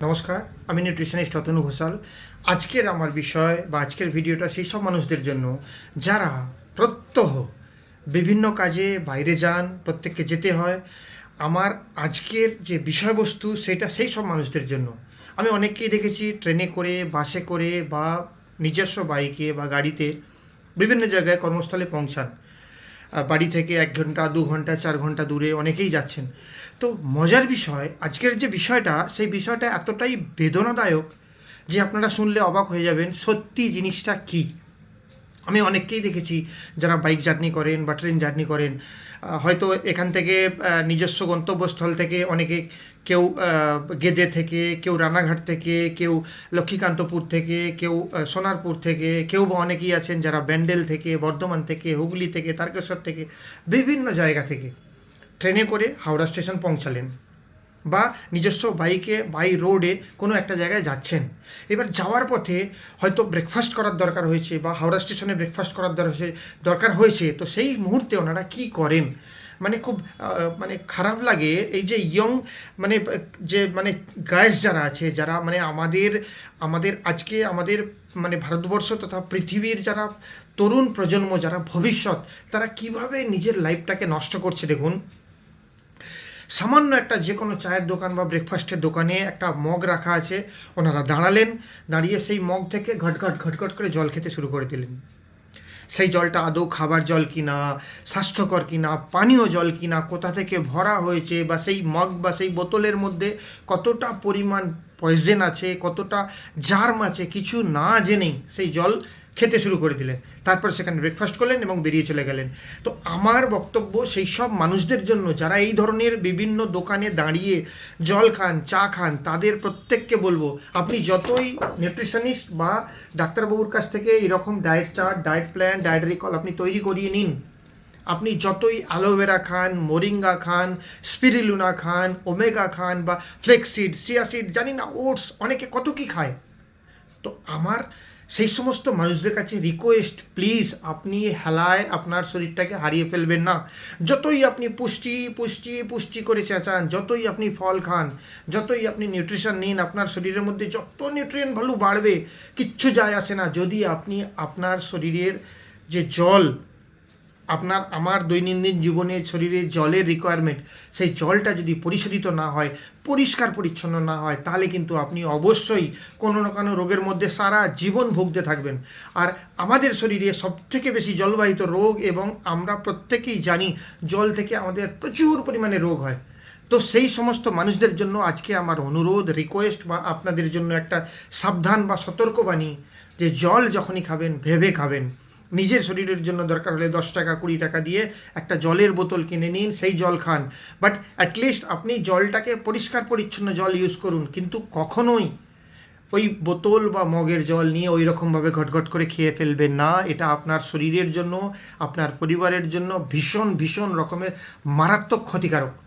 নমস্কার, আমি নিউট্রিশনিস্ট অতনু ঘোষাল। আজকের আমার বিষয় বা আজকের ভিডিওটা সেই সব মানুষদের জন্য যারা প্রত্যহ বিভিন্ন কাজে বাইরে যান, প্রত্যেককে যেতে হয়। আমার আজকের যে বিষয়বস্তু সেটা সেই সব মানুষদের জন্য। আমি অনেককেই দেখেছি ট্রেনে করে, বাসে করে বা নিজস্ব বাইকে বা গাড়িতে বিভিন্ন জায়গায় কর্মস্থলে পৌঁছান। বাড়ি থেকে এক ঘণ্টা, দু ঘণ্টা, চার ঘণ্টা দূরে অনেকেই যাচ্ছেন। তো মজার বিষয়, আজকের যে বিষয়টা, সেই বিষয়টা এতটাই বেদনাদায়ক যে আপনারা শুনলে অবাক হয়ে যাবেন সত্যি জিনিসটা কী। আমি অনেককেই দেখেছি যারা বাইক জার্নি করেন বা ট্রেন জার্নি করেন। হয়তো এখান থেকে নিজস্ব গন্তব্যস্থল থেকে অনেকে কেউ গেদে থেকে, কেউ রানাঘাট থেকে, কেউ লক্ষ্মীকান্তপুর থেকে, কেউ সোনারপুর থেকে, কেউ বা অনেকেই আছেন যারা ব্যান্ডেল থেকে, বর্ধমান থেকে, হুগলি থেকে, তারকেশ্বর থেকে, বিভিন্ন জায়গা থেকে। ট্রেনে করে হাওড়া স্টেশন পৌঁছালেন। বা নিজস্ব বাইকে বাই রোডে কোনো একটা জায়গায় যাচ্ছেন। এবার যাওয়ার পথে হয়তো ব্রেকফাস্ট করার দরকার হয়েছে বা হাওড়া স্টেশনে ব্রেকফাস্ট করার দরকার হয়েছে দরকার হয়েছে। তো সেই মুহূর্তে ওনারা কী করেন? মানে খুব মানে খারাপ লাগে এই যে ইয়ং মানে যে মানে গায়েস যারা আছে, যারা মানে আমাদের আমাদের আজকে আমাদের মানে ভারতবর্ষ তথা পৃথিবীর যারা তরুণ প্রজন্ম, যারা ভবিষ্যৎ, তারা কীভাবে নিজের লাইফটাকে নষ্ট করছে দেখুন? সামান্য একটা যে কোনো চায়ের দোকান বা ব্রেকফাস্টের দোকানে একটা মগ রাখা আছে, ওনারা দাঁড়ালেন, দাঁড়িয়ে সেই মগ থেকে ঘটঘট ঘটঘট করে জল খেতে শুরু করে দিলেন। সেই জলটা আদৌ খাবার জল কিনা, স্বাস্থ্যকর কিনা, পানীয় জল কিনা, কোথা থেকে ভরা হয়েছে, বা সেই মগ বা সেই বোতলের মধ্যে কতটা পরিমাণ পয়জেন আছে, কতটা জার্ম আছে, কিছু না জেনেই সেই জল খেতে শুরু করে দিলেন। তারপর সেখানে ব্রেকফাস্ট করলেন এবং বেরিয়ে চলে গেলেন। তো আমার বক্তব্য সেই সব মানুষদের জন্য, যারা এই ধরনের বিভিন্ন দোকানে দাঁড়িয়ে জল খান, চা খান, তাদের প্রত্যেককে বলব, আপনি যতই নিউট্রিশনিস্ট বা ডাক্তারবাবুর কাছ থেকে এরকম diet chart diet plan diet recall আপনি তৈরি করিয়ে নিন। আপনি যতই অ্যালোভেরা খান, মোরিঙ্গা খান স্পিরিলুনা খান ওমেগা খান বা ফ্লেক্সিড সিয়াসিড জানি না ওটস অনেকে কত কি খায়। তো আমার সেই সমস্ত মানুষদের কাছে রিকোয়েস্ট প্লিজ আপনি হেলায় আপনার শরীরটাকে হারিয়ে ফেলবেন না। যতই আপনি পুষ্টি পুষ্টি পুষ্টি করে চেঁচান, যতই আপনি ফল খান, যতই আপনি নিউট্রিশন নিন, আপনার শরীরের মধ্যে যত নিউট্রিয়েন্ট ভ্যালু বাড়বে, কিচ্ছু যায় আসে না। যদি আপনি আপনার শরীরের যে জল আপনার, আমার দৈনন্দিন জীবনে শরীরে জলের রিকোয়ারমেন্ট সেই জলটা যদি পরিশোধিত না হয়, পরিষ্কার পরিচ্ছন্ন না হয়, তাহলে কিন্তু আপনি অবশ্যই কোনো না কোনো রোগের মধ্যে সারা জীবন ভুগতে থাকবেন। আর আমাদের শরীরে সবথেকে বেশি জলবাহিত রোগ এবং আমরা প্রত্যেকেই জানি জল থেকে আমাদের প্রচুর পরিমাণে রোগ হয়। তো সেই সমস্ত মানুষদের জন্য আজকে আমার অনুরোধ রিকোয়েস্ট বা আপনাদের জন্য একটা সাবধান বা সতর্কবাণী যে জল যখনই খাবেন, ভেবে খাবেন। নিজের শরীরের জন্য দরকার হলে দশ টাকা, কুড়ি টাকা দিয়ে একটা জলের বোতল কিনে নিন, সেই জল খান। বাট অ্যাটলিস্ট আপনি জলটাকে পরিষ্কার, পরিচ্ছন্ন জল ইউজ করুন। কিন্তু কখনোই ওই বোতল বা মগের জল নিয়ে ওই রকমভাবে ঘটঘট করে খেয়ে ফেলবেন না। এটা আপনার শরীরের জন্য, আপনার পরিবারের জন্য ভীষণ ভীষণ রকমের মারাত্মক ক্ষতিকারক।